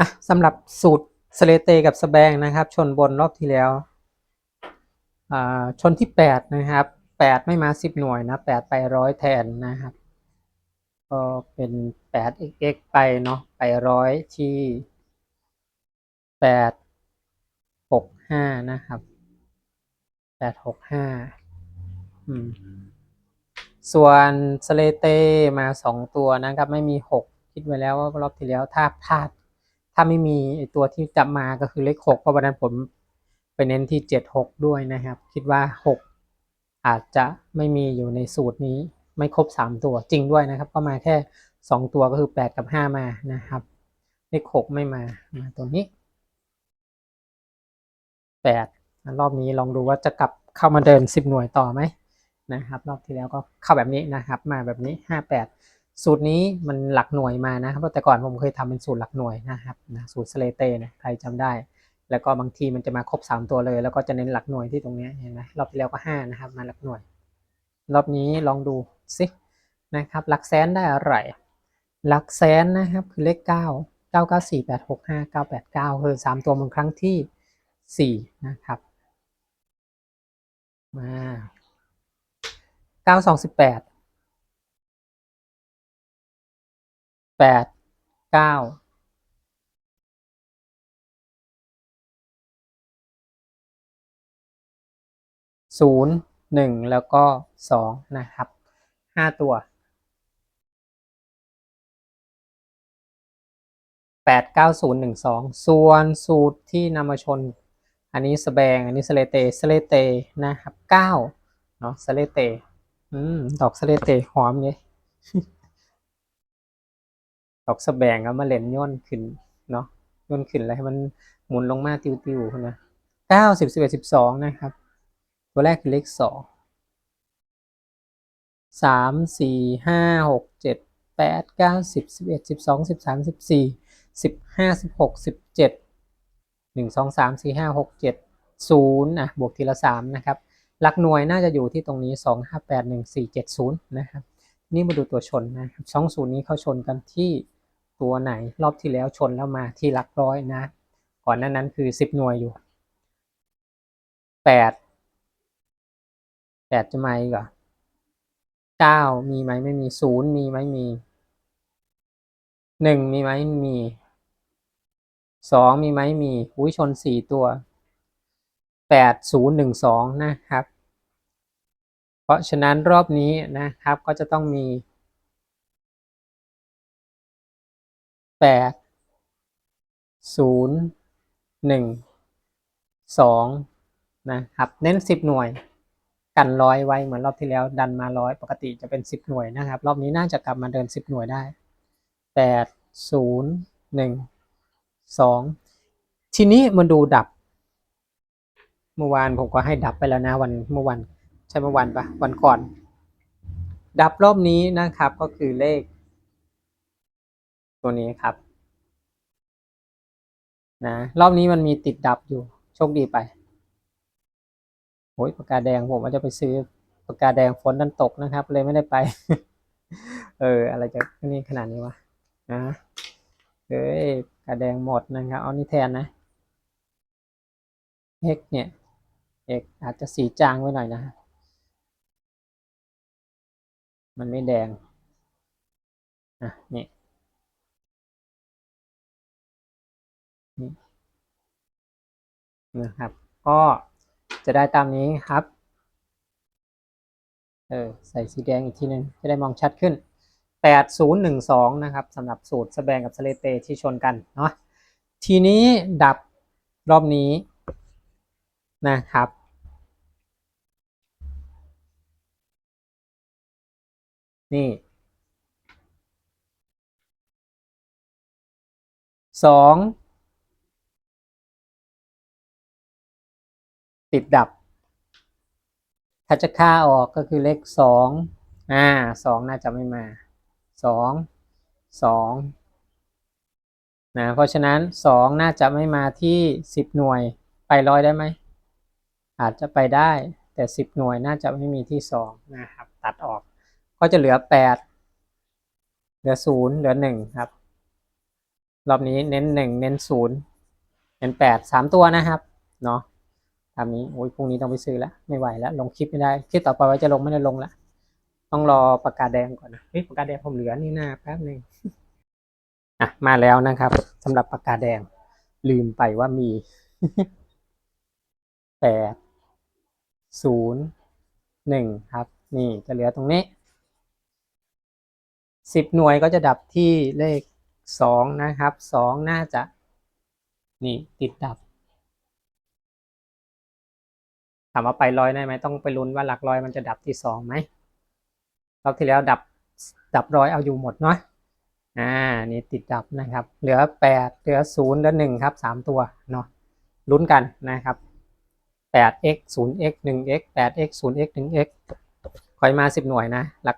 อะสำหรับสูตรสเลเตกับสแบงนะครับ ชนบนรอบที่แล้วอ่าชนที่แปดนะครับแปดไม่มาสิบหน่วยนะแปดไปร้อยแทนนะครับ ก็เป็นแปด x ไปเนาะไปร้อยที่แปดหกห้านะครับแปดหกห้าอืมส่วนสเลเตมาสองตัวนะครับ ไม่มีหกคิดไว้แล้วว่ารอบที่แล้วถ้าพลาด ถ้าไม่มีตัวที่จะมาก็คือเลขหกเพราะวันนั้นผมไปเน้นที่เจ็ดหกด้วยนะครับ คิดว่าหกอาจจะไม่มีอยู่ในสูตรนี้ไม่ครบสามตัวจริงด้วยนะครับ ก็มาแค่สองตัวก็คือแปดกับห้ามานะครับเลขหกไม่มามาตัวนี้แปดรอบนี้ลองดูว่าจะกลับเข้ามาเดินสิบหน่วยต่อไหมนะครับ รอบที่แล้วก็เข้าแบบนี้นะครับ มาแบบนี้58 สูตรนี้มันหลักหน่วยมานะครับแต่ก่อนผมเคยทำเป็นสูตรหลักหน่วยนะครับนะสูตรสเลเตนะใครจำได้ แล้วก็บางทีมันจะมาครบ 3 ตัวเลย แล้วก็จะเน้นหลักหน่วยที่ตรงนี้เห็นไหมรอบที่แล้วก็ 5 นะครับ มาหลักหน่วย รอบนี้ลองดูสินะครับหลักแสนได้อะไรหลักแสนนะครับคือเลข 9 9 9 4 8 6 5 9 8 9 คือ 3 ตัวบนครั้งที่ 4 นะครับมา9 2 18 แปดเก้าศูนย์หนึ่งแล้วก็สองนะครับห้าตัวแปดเก้าศูนย์หนึ่งสองส่วนสูตรที่นำมาชน อันนี้สแบง อันนี้สเลเตสเลเตนะครับเก้าเนาะสเลเตอืมดอกสเลเตหอมเลย อกสแบงก็มาเล่นย่นขึ้นเนาะย่นขึ้นแล้วให้มันหมุนลงมาติวๆนะเก้าสิบสิบเอ็ดสิบสองนะครับ ตัวแรกคือเลขสองสามสี่ห้าหกเจ็ดแปดเก้าสิบสิบเอ็ดสิบสองสิบสามสิบสี่สิบห้าสิบหกสิบเจ็ดหนึ่งสองสามสี่ห้าหกเจ็ดศูนย์อะบวกทีละสามนะครับหลักหน่วยน่าจะอยู่ที่ตรงนี้สองห้าแปดหนึ่งสี่เจ็ดศูนย์นะครับนี่มาดูตัวชนนะครับช่องศูนย์นี้เขาชนกันที่ ตัวไหนรอบที่แล้วชนแล้วมาที่หลักร้อยนะ ก่อนหน้านั้นคือสิบหน่วยอยู่แปดแปดจะมาอีกเหรอเก้ามีไหมไม่มีศูนย์มีไหมมีหนึ่งมีไหมมีสองมีไหมมีอุ้ยชนสี่ตัวแปดศูนย์หนึ่งสองนะครับ เพราะฉะนั้นรอบนี้นะครับก็จะต้องมี แปดศูนย์หนึ่งสองนะครับ เน้นสิบหน่วยกันร้อยไว้เหมือนรอบที่แล้วดันมาร้อยปกติจะเป็นสิบหน่วยนะครับ รอบนี้น่าจะกลับมาเดินสิบหน่วยได้แปดศูนย์หนึ่งสองทีนี้มาดูดับ เมื่อวานผมก็ให้ดับไปแล้วนะวันเมื่อวันใช่เมื่อวันปะวันก่อน ดับรอบนี้นะครับก็คือเลข ตัวนี้ครับ นะ รอบนี้มันมีติดดับอยู่ โชคดีไปโอ้ยปากกาแดงผมว่าจะไปซื้อปากกาแดงฝนดันตกนะครับ เลยไม่ได้ไป เออ อะไรจะนี่ขนาดนี้วะนะเอ้ยปากกาแดงหมดนะครับ เอานี่แทนนะเอกเนี่ยเอกอาจจะสีจางไว้หน่อยนะฮะมันไม่แดง อะ นี่ นะครับ ก็จะได้ตามนี้ครับ เออใส่สีแดงอีกทีนึงจะได้มองชัดขึ้น 8012 นะครับสำหรับสูตรสแบงกับสเลเตที่ชนกันเนาะทีนี้ดับรอบนี้นะครับนี่สอง ติดดับ ถ้าจะค่าออกก็คือเลขสองอ่าสองน่าจะไม่มาสองสองนะเพราะฉะนั้นสองน่าจะไม่มาที่สิบหน่วยไปร้อยได้ไหม อาจจะไปได้แต่สิบหน่วยน่าจะไม่มีที่สองนะครับ ตัดออก ก็จะเหลือแปดเหลือศูนย์เหลือหนึ่งครับ รอบนี้เน้นหนึ่งเน้นศูนย์เน้นแปดสามตัวนะครับ เนาะามนี้โอ้ยพรุ่งนี้ต้องไปซื้อแล้วไม่ไหวแล้วลงคลิปไม่ได้คลิปต่อไปว่าจะลงไม่ได้ลงละต้องรอปากกาศแดงก่อนนะเฮ้ยปากกาศแดงผมเหลือนี่หน้าแป๊บหนึ่งอะมาแล้วนะครับสำหรับปากกาศแดงลืมไปว่ามีแปดศูนย์หนึ่งครับ นี่จะเหลือตรงนี้สิบหน่วยก็จะดับที่เลขสองนะครับสองน่าจะ นี่ติดดับ ถามว่าไปร้อยได้ไหมต้องไปลุ้นว่าหลักร้อยมันจะดับที่สองไหมรอบที่แล้วดับดับร้อยเอาอยู่หมดเนาะอ่านี่ติดดับนะครับ เหลือแปดเหลือศูนย์เหลือหนึ่งครับสามตัวเนาะลุ้นกันนะครับแปด x ศูนย์ x หนึ่ง x แปด x ศูนย์ x หนึ่ง x คอยมาสิบหน่วยนะ หลัก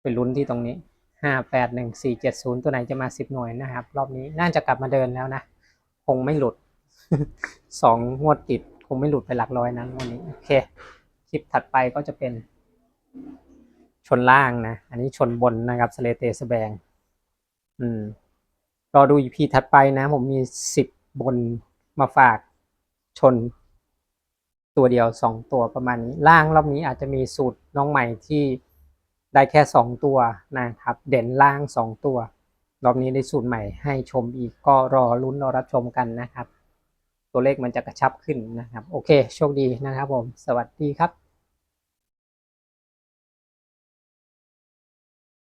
ไปลุ้นที่ตรงนี้ห้าแปดหนึ่งสี่เจ็ดศูนย์ตัวไหนจะมาสิบหน่วยนะครับ รอบนี้น่าจะกลับมาเดินแล้วนะ คงไม่หลุด สองงวดติด คงไม่หลุดไปหลักร้อยนะวดนี้ โอเค คลิปถัดไปก็จะเป็น ชนล่างนะ อันนี้ชนบนนะครับสเลเตสแบง อืม รอดูอีพีถัดไปนะ ผมมีสิบบนมาฝากชนตัวเดียวสองตัวประมาณนี้ล่างรอบนี้อาจจะมีสูตรน้องใหม่ที่ได้แค่สองตัวนะครับ เด่นล่างสองตัว รอบนี้ได้สูตรใหม่ให้ชมอีกก็รอลุ้นรอรับชมกันนะครับ ตัวเลขมันจะกระชับขึ้นนะครับ โอเค โชคดีนะครับผม สวัสดีครับ